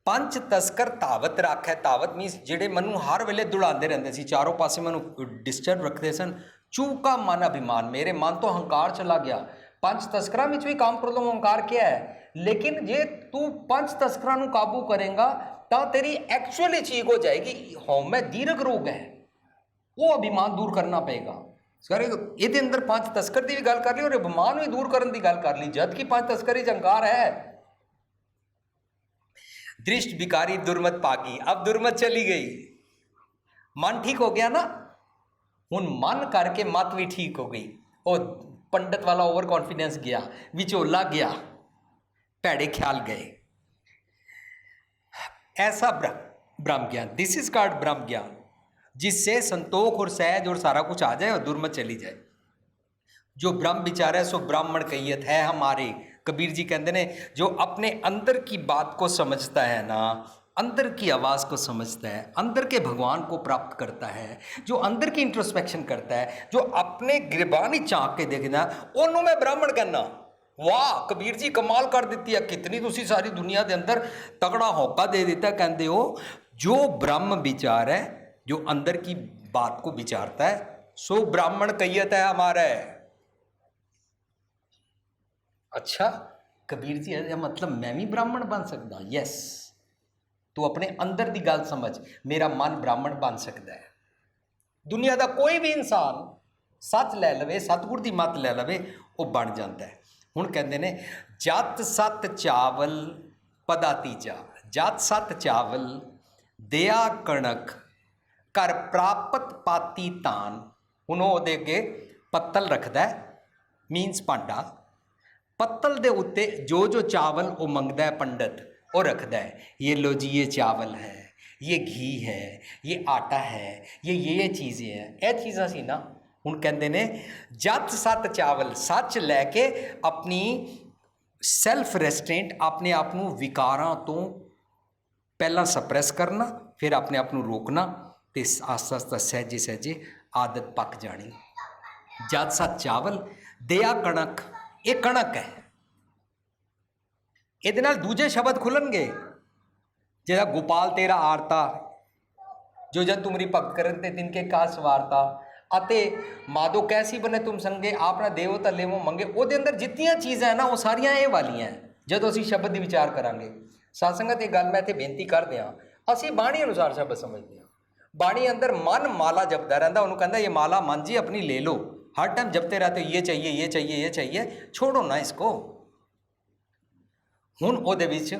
ਪੰਜ ਤਸਕਰ ਧਾਵਤ ਰਾਖੈ, ਧਾਵਤ ਮੀਨਸ ਜਿਹੜੇ ਮੈਨੂੰ ਹਰ ਵੇਲੇ ਦੁਲਾਉਂਦੇ ਰਹਿੰਦੇ ਸੀ, ਚਾਰੋਂ ਪਾਸੇ ਮੈਨੂੰ ਡਿਸਟਰਬ ਰੱਖਦੇ ਸਨ। ਚੂਕਾ ਮਨ ਅਭਿਮਾਨ, ਮੇਰੇ ਮਨ ਤੋਂ ਹੰਕਾਰ ਚਲਾ ਗਿਆ। ਪੰਜ ਤਸਕਰਾਂ ਵਿੱਚ ਵੀ ਕਾਮ ਕ੍ਰੋਧ ਓਮਕਾਰ ਕਿਹਾ ਹੈ ਲੇਕਿਨ ਜੇ ਤੂੰ ਪੰਜ ਤਸਕਰਾਂ ਨੂੰ ਕਾਬੂ ਕਰੇਗਾ ਤਾਂ ਤੇਰੀ ਐਕਚੁਅਲੀ ਚੀਕ ਹੋ ਜਾਏਗੀ ਹਉਮੈ ਦੀਰਘ ਰੋਗ ਹੈ ਉਹ ਅਭਿਮਾਨ ਦੂਰ ਕਰਨਾ ਪਏਗਾ ਸਾਰੇ ਇਹਦੇ ਅੰਦਰ ਪੰਜ ਤਸਕਰ ਦੀ ਵੀ ਗੱਲ ਕਰ ਲਈ ਔਰ ਅਭਿਮਾਨ ਵੀ ਦੂਰ ਕਰਨ ਦੀ ਗੱਲ ਕਰ ਲਈ ਜਦ ਕਿ ਪੰਜ ਤਸਕਰੀ ਜੰਕਾਰ ਹੈ दृष्ट विकारी दुर्मत पाकी अब दुर्मत चली गई मन ठीक हो गया ना ਹੁਣ ਮਨ ਕਰਕੇ ਮਤ ਵੀ ਠੀਕ ਹੋ ਗਈ ਉਹ ਪੰਡਤ ਵਾਲਾ ਓਵਰ ਕੌਨਫੀਡੈਂਸ ਗਿਆ ਵਿਚੋਲਾ ਗਿਆ भैड़े ख्याल गए। ऐसा ब्रह्म ज्ञान दिस इज़ कार्ड ब्रह्म ज्ञान, जिससे संतोष और सहज और सारा कुछ आ जाए और दुर्मत चली जाए। जो ब्रह्म विचार है, सो ब्राह्मण कैयत है हमारे। कबीर जी कहते ने जो अपने अंदर की बात को समझता है ना, अंदर की आवाज़ को समझता है, अंदर के भगवान को प्राप्त करता है, जो अंदर की इंट्रोस्पेक्शन करता है, जो अपने गिरबानी चाँक के देखना, उन्होंने ब्राह्मण करना। ਵਾਹ ਕਬੀਰ ਜੀ ਕਮਾਲ ਕਰ ਦਿੱਤੀ ਹੈ ਕਿਤਨੀ ਤੁਸੀਂ ਸਾਰੀ ਦੁਨੀਆ ਦੇ ਅੰਦਰ ਤਗੜਾ ਹੋਕਾ ਦੇ ਦਿੱਤਾ ਕਹਿੰਦੇ ਹੋ ਜੋ ब्रह्म विचार है जो अंदर की बात को विचारता है सो ब्राह्मण कहियत है हमारा है ਅੱਛਾ ਕਬੀਰ ਜੀ ਇਹਦਾ ਮਤਲਬ ਮੈਂ ਵੀ ਬ੍ਰਾਹਮਣ ਬਣ ਸਕਦਾ ਯੈਸ ਤੂੰ ਆਪਣੇ ਅੰਦਰ ਦੀ ਗੱਲ ਸਮਝ ਮੇਰਾ ਮਨ ਬ੍ਰਾਹਮਣ ਬਣ ਸਕਦਾ ਹੈ ਦੁਨੀਆ ਦਾ ਕੋਈ ਵੀ ਇਨਸਾਨ ਸੱਚ ਲੈ ਲਵੇ ਸਤਿਗੁਰ ਦੀ ਮੱਤ ਲੈ ਲਵੇ ਉਹ ਬਣ ਜਾਂਦਾ ਹੈ ਹੁਣ ਕਹਿੰਦੇ ਨੇ ਜਤ ਸਤ ਚਾਵਲ ਪਦਾ ਤੀਜਾ ਜਤ ਸਤ ਚਾਵਲ ਦਿਆ ਕਣਕ ਕਰ ਪ੍ਰਾਪਤ ਪਾਤੀ ਤਾਨ ਹੁਣ ਉਹ ਉਹਦੇ ਅੱਗੇ ਪੱਤਲ ਰੱਖਦਾ ਮੀਨਸ ਭਾਂਡਾ पत्तल ਦੇ ਉੱਤੇ ਜੋ ਜੋ ਚਾਵਲ ਉਹ ਮੰਗਦਾ ਹੈ ਪੰਡਤ ਉਹ ਰੱਖਦਾ ਹੈ ਇਹ ਲੋ ਜੀ ਇਹ ਚਾਵਲ ਹੈ ਇਹ ਘੀ ਹੈ ਇਹ ਆਟਾ ਹੈ ਇਹ ਇਹ ਚੀਜ਼ੇ ਹੈ ਇਹ ਚੀਜ਼ਾਂ ਸੀ ਨਾ ਹੁਣ ਕਹਿੰਦੇ ਨੇ, ਜਤ ਸਤ ਚਾਵਲ, ਸੱਚ ਲੈ ਕੇ ਆਪਣੀ ਸੈਲਫ ਰੈਸਟ੍ਰੇਂਟ ਆਪਣੇ ਆਪ ਨੂੰ ਵਿਕਾਰਾਂ ਤੋਂ ਪਹਿਲਾਂ ਸਪਰੈਸ ਕਰਨਾ, ਫਿਰ ਆਪਣੇ ਆਪ ਨੂੰ ਰੋਕਣਾ ਤੇ ਆਸਤਾ ਆਸਤਾ ਸਹਿਜੇ ਸਹਿਜੇ ਆਦਤ ਪੱਕ ਜਾਣੀ। ਜਦ ਸਤ ਚਾਵਲ ਦਿਆ ਕਣਕ, ਇਹ ਕਣਕ ਹੈ। ਇਹਦੇ ਨਾਲ ਦੂਜੇ ਸ਼ਬਦ ਖੁੱਲਣਗੇ। ਜਿਹੜਾ ਗੋਪਾਲ ਤੇਰਾ ਆਰਤਾ, ਜੋ ਜਨ ਤੁਮਰੀ ਭਗਤ ਕਰਨ ਤੇ ਤਿਨਕੇ ਕਾਸ ਵਾਰਤਾ ਅਤੇ ਮਾਦੋ ਕੈਸੀ ਬਨੇ ਤੁਮ ਸੰਗੇ ਆਪਣਾ ਦੇਵੋ ਤਲੇ ਮੋ ਮੰਗੇ ਉਹਦੇ ਅੰਦਰ ਜਿੰਨੀਆਂ ਚੀਜ਼ਾਂ ਹੈ ਨਾ ਉਹ ਸਾਰੀਆਂ ਇਹ ਵਾਲੀਆਂ ਹੈ ਜਦੋਂ ਅਸੀਂ ਸ਼ਬਦ ਦੀ ਵਿਚਾਰ ਕਰਾਂਗੇ ਸਾਸੰਗਤ ਇਹ ਗੱਲ ਮੈਂ ਇੱਥੇ ਬੇਨਤੀ ਕਰਦੇ ਹਾਂ ਅਸੀਂ ਬਾਣੀ ਅਨੁਸਾਰ ਸ਼ਬਦ ਸਮਝਦੇ ਹਾਂ ਬਾਣੀ ਅੰਦਰ ਮਨ ਮਾਲਾ ਜਪਦਾ ਰਹਿੰਦਾ ਉਹਨੂੰ ਕਹਿੰਦਾ ਇਹ ਮਾਲਾ ਮਨ ਜੀ ਆਪਣੀ ਲੈ ਲਓ हर टाइम जपते रहते हो ये चाहिए ये चाहिए ये चाहिए छोड़ो ना इसको ਹੁਣ ਉਹਦੇ ਵਿੱਚ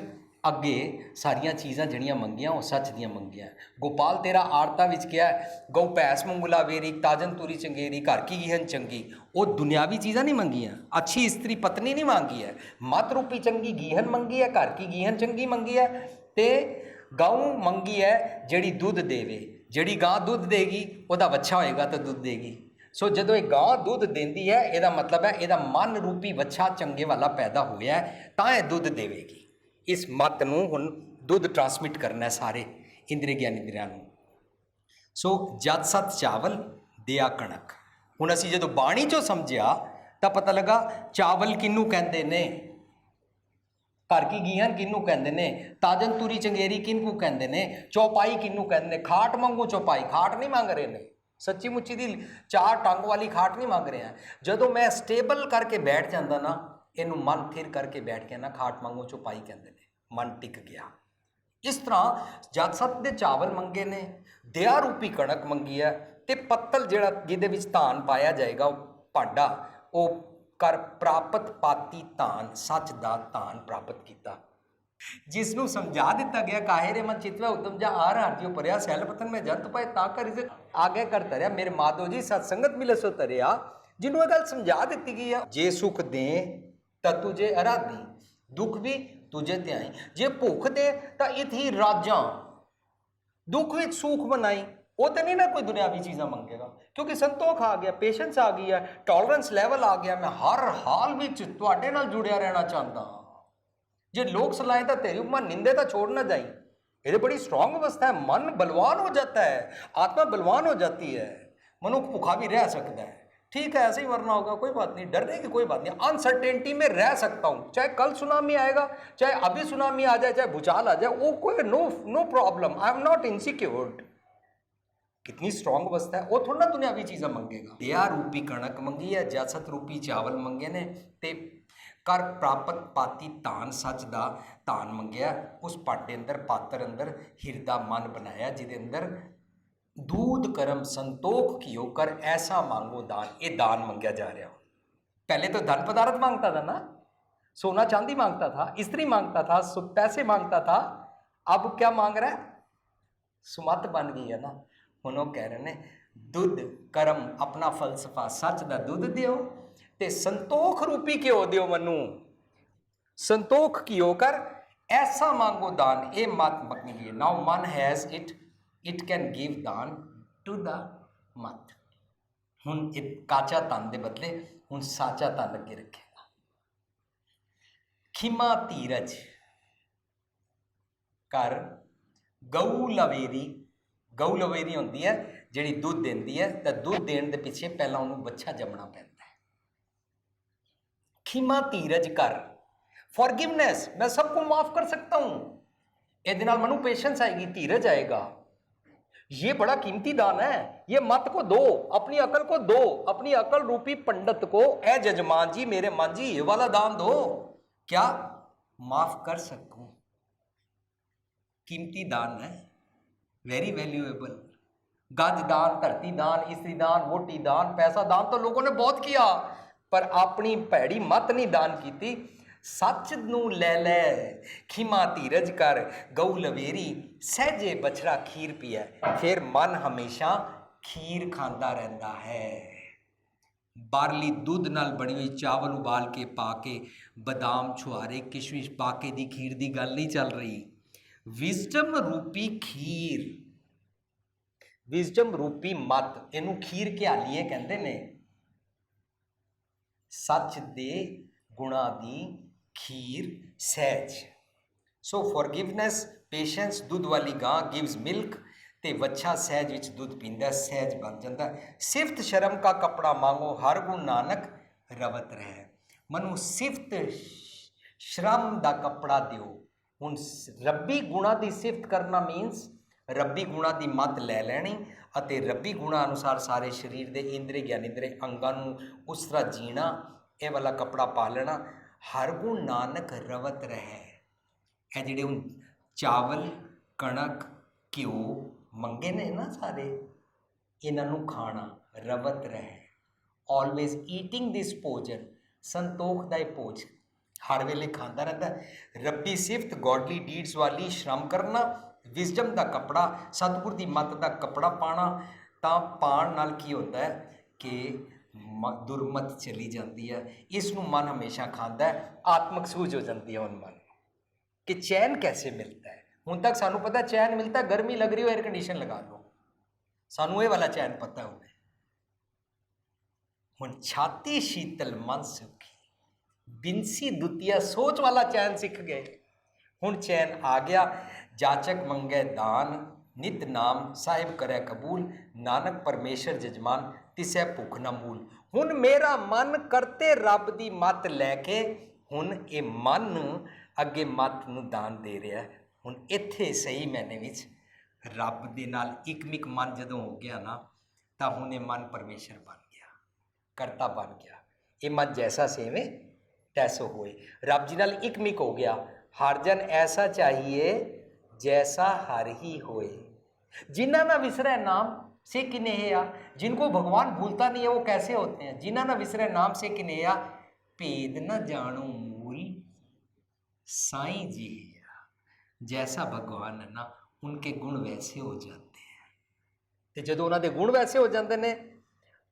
ਅੱਗੇ ਸਾਰੀਆਂ ਚੀਜ਼ਾਂ ਜਿਹੜੀਆਂ ਮੰਗੀਆਂ ਉਹ ਸੱਚ ਦੀਆਂ ਮੰਗੀਆਂ। ਗੋਪਾਲ ਤੇਰਾ ਆਰਤਾ ਵਿੱਚ ਕਿਹਾ ਗਊ ਭੈਸ ਮੰਗੁਲਾ ਵੇਰੀ ਤਾਜਨ ਤੂਰੀ ਚੰਗੇਰੀ ਘਰ ਕੀ ਗੀਹਨ ਚੰਗੀ? ਉਹ ਦੁਨਿਆਵੀ ਚੀਜ਼ਾਂ ਨਹੀਂ ਮੰਗੀਆਂ। ਅੱਛੀ ਇਸਤਰੀ ਪਤਨੀ ਨਹੀਂ ਮੰਗੀ ਹੈ। ਮਤ ਰੂਪੀ ਚੰਗੀ ਗੀਹਨ ਮੰਗੀ ਹੈ ਘਰ ਕੀ ਗੀਹਨ ਚੰਗੀ ਮੰਗੀ ਹੈ। ਤੇ ਗਊ ਮੰਗੀ ਹੈ ਜਿਹੜੀ ਦੁੱਧ ਦੇਵੇ। ਜਿਹੜੀ ਗਾਂ ਦੁੱਧ ਦੇਗੀ ਉਹਦਾ ਵੱਛਾ ਹੋਏਗਾ ਤਾਂ ਦੁੱਧ ਦੇਗੀ। ਸੋ ਜਦੋਂ ਇਹ ਗਾਂ ਦੁੱਧ ਦਿੰਦੀ ਹੈ ਇਹਦਾ ਮਤਲਬ ਹੈ ਇਹਦਾ ਮਨ ਰੂਪੀ ਵੱਛਾ ਚੰਗੇ ਵਾਲਾ ਪੈਦਾ ਹੋਇਆ ਹੈ, ਤਾਂ ਇਹ ਦੁੱਧ ਦੇਵੇਗੀ। ਇਸ ਮਤ ਨੂੰ ਹੁਣ ਦੁੱਧ ਟਰਾਂਸਮਿਟ ਕਰਨਾ ਸਾਰੇ ਇੰਦਰੀ ਗਿਆਨ ਇੰਦਰੀਆਂ ਨੂੰ। ਸੋ ਜਤ ਸਤ ਚਾਵਲ, ਦਿਆ ਕਣਕ। ਹੁਣ ਅਸੀਂ ਜਦੋਂ ਬਾਣੀ ਚੋਂ ਸਮਝਿਆ, ਤਾਂ ਪਤਾ ਲੱਗਾ ਚਾਵਲ ਕਿਹਨੂੰ ਕਹਿੰਦੇ ਨੇ? ਘਰ ਕੀ ਗੀਹਨ ਕਿਹਨੂੰ ਕਹਿੰਦੇ ਨੇ? ਤਾਜਨ ਤੁਰੀ ਚੰਗੇਰੀ ਕਿਹਨੂੰ ਕਹਿੰਦੇ ਨੇ? ਚੌਪਾਈ ਕਿਹਨੂੰ ਕਹਿੰਦੇ ਨੇ? ਖਾਟ ਮੰਗੂ ਚੌਪਾਈ, ਖਾਟ ਨਹੀਂ ਮੰਗ ਰਹੇ ਨੇ। ਸੱਚੀ ਮੁੱਚੀ ਦੀ ਚਾਰ ਟੰਗ ਵਾਲੀ ਖਾਟ ਨਹੀਂ ਮੰਗ ਰਿਹਾ ਜਦੋਂ ਮੈਂ ਸਟੇਬਲ ਕਰਕੇ ਬੈਠ ਜਾਂਦਾ ਨਾ ਇਹਨੂੰ ਮਨ ਥਿਰ ਕਰਕੇ ਬੈਠ ਕੇ ਨਾ ਖਾਟ ਮੰਗੋ ਚੁਪਾਈ ਕਹਿੰਦੇ ਨੇ, ਮਨ ਟਿਕ ਗਿਆ। ਇਸ ਤਰ੍ਹਾਂ ਜਦ ਸਤ ਦੇ ਚਾਵਲ ਮੰਗੇ ਨੇ ਦਿਆ ਰੂਪੀ ਕਣਕ ਮੰਗੀ ਹੈ ਤੇ ਪੱਤਲ ਜਿਹੜਾ ਜਿਹਦੇ ਵਿੱਚ ਧਾਨ ਪਾਇਆ ਜਾਏਗਾ, ਉਹ ਭਾਂਡਾ, ਉਹ ਕਰ ਪ੍ਰਾਪਤ ਪਾਤੀ ਧਾਨ, ਸੱਚ ਦਾ ਧਾਨ ਪ੍ਰਾਪਤ ਕੀਤਾ। ਜਿਸ ਨੂੰ ਸਮਝਾ ਦਿੱਤਾ ਗਿਆ, ਕਾਹੇ ਮਨ ਚਿਤਵਾ ਉਦਮ ਜਾ ਆ ਰਹਾ ਜਿਉ ਪਰਿਆ ਸੈਲ ਪਤਨ ਮੈਂ ਜੰਤ ਪਾਏ, ਤਾਂ ਕਰ ਇਸੇ ਆਗੇ ਕਰ ਤਰਿਆ ਮੇਰੇ ਮਾਧੋ ਜੀ ਸਤ ਸੰਗਤ ਮਿਲੇ ਸੋ ਤਰਿਆ ਜਿਹਨੂੰ ਇਹ ਗੱਲ ਸਮਝਾ ਦਿੱਤੀ ਗਈ ਆ, ਜੇ ਸੁਖ ਦੇ ਤਾਂ ਤੁਝੇ ਅਰਾਧੀ ਦੁੱਖ ਵੀ ਤੁਝੇ ਤੇ ਆਈ ਜੇ ਭੁੱਖ ਦੇ ਤਾਂ ਇਥੀ ਰਾਜਾਂ ਦੁੱਖ ਵਿੱਚ ਸੁਖ ਬਣਾਈ ਉਹ ਤੇ ਨਹੀਂ ਨਾ ਕੋਈ ਦੁਨਿਆਵੀ ਚੀਜ਼ਾਂ ਮੰਗੇਗਾ ਕਿਉਂਕਿ ਸੰਤੋਖ ਆ ਗਿਆ ਪੇਸ਼ੈਂਸ ਆ ਗਈ ਹੈ ਟੋਲਰੈਂਸ ਲੈਵਲ ਆ ਗਿਆ ਮੈਂ ਹਰ ਹਾਲ ਵਿੱਚ ਤੁਹਾਡੇ ਨਾਲ ਜੁੜਿਆ ਰਹਿਣਾ ਚਾਹੁੰਦਾ ਹਾਂ ਜੇ ਲੋਕ ਸਲਾਏ ਤਾਂ तेरी मन निंदे तो छोड़ ना जाई ये बड़ी स्ट्रांग अवस्था है मन बलवान हो जाता है आत्मा बलवान हो जाती है मनुष्य भूखा भी रह सकता है ठीक है ऐसे ही मरना होगा कोई बात नहीं डरने की कोई बात नहीं अनसर्टेनिटी में रह सकता हूँ चाहे कल सुनामी आएगा चाहे अभी सुनामी आ जाए चाहे भूचाल आ जाए वो कोई no no problem I am not insecured कितनी स्ट्रांग अवस्था है वो थोड़ा ना दुनियावी चीज़ें मंगेगा दया रूपी कणक मंगी है जसत रूपी चावल मंगे ने ते ਕਰ ਪ੍ਰਾਪਤ ਪਾਤੀ ਧਾਨ ਸੱਚ ਦਾ ਧਾਨ ਮੰਗਿਆ ਉਸ ਪਾਟੇ ਅੰਦਰ ਪਾਤਰ ਅੰਦਰ ਹਿਰਦਾ ਮਨ ਬਣਾਇਆ ਜਿਹਦੇ ਅੰਦਰ दूध कर्म संतोख कियो कर ऐसा मांगो दान ये दान मांगा जा रहा पहले तो धन पदार्थ मांगता था ना सोना चांदी मांगता था स्त्री मांगता था सु- पैसे मांगता था अब क्या मांग रहा है सुमत बन गई है ना ਹੁਣ ਉਹ ਕਹਿ ਰਹੇ ਨੇ ਦੁੱਧ ਕਰਮ ਆਪਣਾ ਫਲਸਫਾ ਸੱਚ ਦਾ ਦੁੱਧ ਦਿਓ ਤੇ ਸੰਤੋਖ ਰੂਪੀ ਘਿਓ ਦਿਓ ਮੈਨੂੰ ਸੰਤੋਖ ਘਿਓ ਕਰ ਐਸਾ ਮੰਗੋ ਦਾਨ ਇਹ ਮਤ ਮੰਗੀ ਨਾਓ ਮਨ has it it can give ਦਾਨ ਟੂ ਦਾ mat ਹੁਣ ਇਹ ਕਾਚਾ ਤਨ ਦੇ ਬਦਲੇ ਹੁਣ ਸਾਚਾ ਤਨ ਅੱਗੇ ਰੱਖੇਗਾ। ਖਿਮਾ ਧੀਰਜ ਕਰ ਗਊ ਲਵੇਰੀ। ਗਊ ਲਵੇਰੀ ਹੁੰਦੀ ਹੈ, ਜਿਹੜੀ ਦੁੱਧ ਦਿੰਦੀ ਹੈ, ਤਾਂ ਦੁੱਧ ਦੇਣ ਦੇ ਪਿੱਛੇ ਪਹਿਲਾਂ ਉਹਨੂੰ ਬੱਚਾ ਜੰਮਣਾ ਪੈਂਦਾ ਹੈ। ਖਿਮਾ ਧੀਰਜ ਕਰ ਫੋਰਗਿਵਨੈਸ ਮੈਂ ਸਭ ਨੂੰ ਮਾਫ ਕਰ ਸਕਦਾ ਹੂੰ। ਇਹਦੇ ਨਾਲ ਮਨੂੰ ਪੇਸ਼ੈਂਸ ਆਏਗੀ, ਧੀਰਜ ਆਏਗਾ। ये बड़ा कीमती दान है। ये मत को दो, अपनी अकल को दो, अपनी अकल रूपी पंडित को ए जजमान जी, मेरे मान जी, ये वाला दान दो। क्या माफ़ कर सकूँ? कीमती दान है। वेरी वैल्यूएबल गज दान, धरती दान इस्त्री दान वोटी दान, पैसा दान तो लोगों ने बहुत किया, पर अपनी भैड़ी मत नहीं दान की ਸੱਚ ਨੂੰ ਲੈ ਲੈ। ਖਿਮਾ ਧੀਰਜ ਕਰ, ਗਊ ਲਵੇਰੀ, ਸਹਜੇ ਬਛੜਾ ਖੀਰ ਪੀਐ। ਫਿਰ ਮਨ ਹਮੇਸ਼ਾ ਖੀਰ ਖਾਂਦਾ ਰਹਿੰਦਾ ਹੈ। ਬਾਰਲੀ ਦੁੱਧ ਨਾਲ ਬਣੀ ਹੋਈ ਚਾਵਲ ਉਬਾਲ ਕੇ ਪਾ ਕੇ, ਬਦਾਮ ਛੁਆਰੇ ਕਿਸ਼ਮਿਸ਼ ਪਾ ਕੇ ਦੀ ਖੀਰ ਦੀ ਗੱਲ ਨਹੀਂ ਚੱਲ ਰਹੀ। ਵਿਜ਼ਡਮ ਰੂਪੀ ਖੀਰ। ਵਿਜ਼ਡਮ ਰੂਪੀ ਮਤ, ਇਹਨੂੰ ਖੀਰ ਘਿਆਲੀਏ ਕਹਿੰਦੇ ਨੇ। ਸੱਚ ਦੇ ਗੁਣਾ ਦੀ खीर ਸਹਿਜ ਸੋ ਫੋਰਗਿਵਨੈਸ ਪੇਸ਼ੈਂਸ ਦੁੱਧ ਵਾਲੀ ਗਾਂ ਗਿਵਸ ਮਿਲਕ ਤੇ ਵੱਛਾ ਸਹਿਜ ਵਿੱਚ ਦੁੱਧ ਪੀਂਦਾ ਸਹਿਜ ਬਣ ਜਾਂਦਾ ਸਿਫਤ ਸ਼ਰਮ ਕਾ ਕਪੜਾ ਮੰਗੋ ਹਰ ਗੁਣ ਨਾਨਕ ਰਵਤ ਰਹਿ ਮਨੁ ਸਿਫਤ ਸ਼ਰਮ ਦਾ ਕਪੜਾ ਦਿਓ ਹੁਣ ਰੱਬੀ ਗੁਣਾ ਦੀ ਸਿਫਤ ਕਰਨਾ ਮੀਨਸ ਰੱਬੀ ਗੁਣਾ ਦੀ ਮਤ ਲੈ ਲੈਣੀ ਅਤੇ ਰੱਬੀ ਗੁਣਾ ਅਨੁਸਾਰ ਸਾਰੇ ਸਰੀਰ ਦੇ ਇੰਦਰੀ ਗਿਆਨੇਂਦਰੀ ਅੰਗਾਂ ਨੂੰ ਉਸ ਤਰ੍ਹਾਂ ਜੀਣਾ ਇਹ ਵਾਲਾ ਕਪੜਾ ਪਾ ਲੈਣਾ ਹਰ ਗੁਣ ਨਾਨਕ ਰਵਤ ਰਹਿ। ਇਹ ਜਿਹੜੇ ਹੁਣ ਚਾਵਲ, ਕਣਕ, ਘਿਓ ਮੰਗੇ ਨੇ ਨਾ ਸਾਰੇ, ਇਹਨਾਂ ਨੂੰ ਖਾਣਾ ਰਵਤ ਰਹਿ। ਆਲਵੇਜ਼ ਈਟਿੰਗ ਦਿਸ ਭੋਜਨ ਸੰਤੋਖ ਦਾ ਇਹ ਭੋਜ। ਹਰ ਵੇਲੇ ਖਾਂਦਾ ਰਹਿੰਦਾ ਰੱਬੀ ਸਿਫਤ ਗੋਡਲੀ ਡੀਡਸ ਵਾਲੀ ਸ਼ਰਮ ਕਰਨਾ ਵਿਜ਼ਡਮ ਦਾ ਕਪੜਾ, ਸਤਿਗੁਰ ਦੀ ਮੱਤ ਦਾ ਕਪੜਾ ਪਾਣਾ, ਤਾਂ ਪਾਣ ਨਾਲ ਕੀ ਹੁੰਦਾ ਹੈ ਕਿ ਦੁਰਮਤ ਚਲੀ ਜਾਂਦੀ ਹੈ ਇਸ ਨੂੰ ਮਨ ਹਮੇਸ਼ਾ ਖਾਂਦਾ ਹੈ, ਆਤਮਕ ਸੂਝ ਹੋ ਜਾਂਦੀ ਹੈ ਹੁਣ ਮਨ ਕਿ ਚੈਨ ਕੈਸੇ ਮਿਲਦਾ ਹੈ? ਹੁਣ ਤੱਕ ਸਾਨੂੰ ਪਤਾ ਚੈਨ ਮਿਲਦਾ, ਗਰਮੀ ਲੱਗ ਰਹੀ ਹੋ 에ਅਰ ਕੰਡੀਸ਼ਨ ਲਗਾ ਲਓ। ਸਾਨੂੰ ਇਹ ਵਾਲਾ ਚੈਨ ਪਤਾ ਹੋਵੇ ਹੁਣ ਛਾਤੀ ਸ਼ੀਤਲ, ਮਨ ਸੁਖੀ। ਬਿੰਸੀ ਦੁਤੀਆ ਸੋਚ ਵਾਲਾ ਚੈਨ ਸਿੱਖ ਗਏ। ਹੁਣ ਚੈਨ ਆ ਗਿਆ, ਜਾਚਕ ਮੰਗੇ ਦਾਨ। ਨਿਤ ਨਾਮ ਸਾਹਿਬ ਕਰੈ ਕਬੂਲ, ਨਾਨਕ ਪਰਮੇਸ਼ਰ ਜਜਮਾਨ, ਤਿਸੈ ਭੁਖ ਨਾ ਮੂਲ। ਹੁਣ ਮੇਰਾ ਮਨ ਕਰਤੇ ਰੱਬ ਦੀ ਮੱਤ ਲੈ ਕੇ, ਹੁਣ ਇਹ ਮਨ ਅੱਗੇ ਮਤ ਨੂੰ ਦਾਨ ਦੇ ਰਿਹਾ ਹੁਣ ਇੱਥੇ ਸਹੀ ਮੈਨੇ ਵਿੱਚ ਰੱਬ ਦੇ ਨਾਲ ਇਕਮਿਕ ਮਨ ਜਦੋਂ ਹੋ ਗਿਆ ਨਾ, ਤਾਂ ਹੁਣ ਇਹ ਮਨ ਪਰਮੇਸ਼ਰ ਬਣ ਗਿਆ, ਕਰਤਾ ਬਣ ਗਿਆ। ਇਹ ਮਨ ਜੈਸਾ ਸੇਵੇ ਤੈਸੋ ਹੋਏ। ਰੱਬ ਜੀ ਨਾਲ ਇਕਮਿਕ ਹੋ ਗਿਆ। ਹਰ ਜਨ ਐਸਾ ਚਾਹੀਏ, ਜੈਸਾ ਹਰ ਹੀ ਹੋਏ। जिन्ना ना विसरे नाम से किन्हेया जिनको भगवान भूलता नहीं है वो कैसे होते हैं जिन्ना ना विसरे नाम से किन्हेया भेद न जानो मूल साईं जी है जैसा भगवान है ना उनके गुण वैसे हो जाते हैं ਤੇ ਜਦੋਂ ਉਹਨਾਂ ਦੇ ਗੁਣ ਵੈਸੇ ਹੋ ਜਾਂਦੇ ਨੇ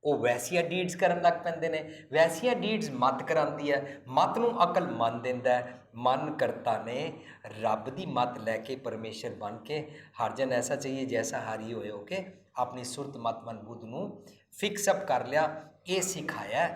ਉਹ ਵੈਸੀਆਂ ਡੀਡਸ ਕਰਨ ਲੱਗ ਪੈਂਦੇ ਨੇ ਵੈਸੀਆਂ ਡੀਡਸ ਮਤ ਕਰਾਉਂਦੀ ਹੈ ਮਤ ਨੂੰ ਅਕਲ ਮੰਨ ਦਿੰਦਾ ਹੈ ਮਨ ਕਰਤਾ ਨੇ ਰੱਬ ਦੀ ਮਤ ਲੈ ਕੇ ਪਰਮੇਸ਼ਰ ਬਣ ਕੇ ਹਰ ਜਨ ਐਸਾ ਚਾਹੀਏ ਜੈਸਾ ਹਾਰੀ ਹੋਏ ਹੋ ਕੇ ਆਪਣੀ ਸੁਰਤ ਮਤ ਮਨ ਬੁੱਧ ਨੂੰ ਫਿਕਸ ਅਪ ਕਰ ਲਿਆ, ਇਹ ਸਿਖਾਇਆ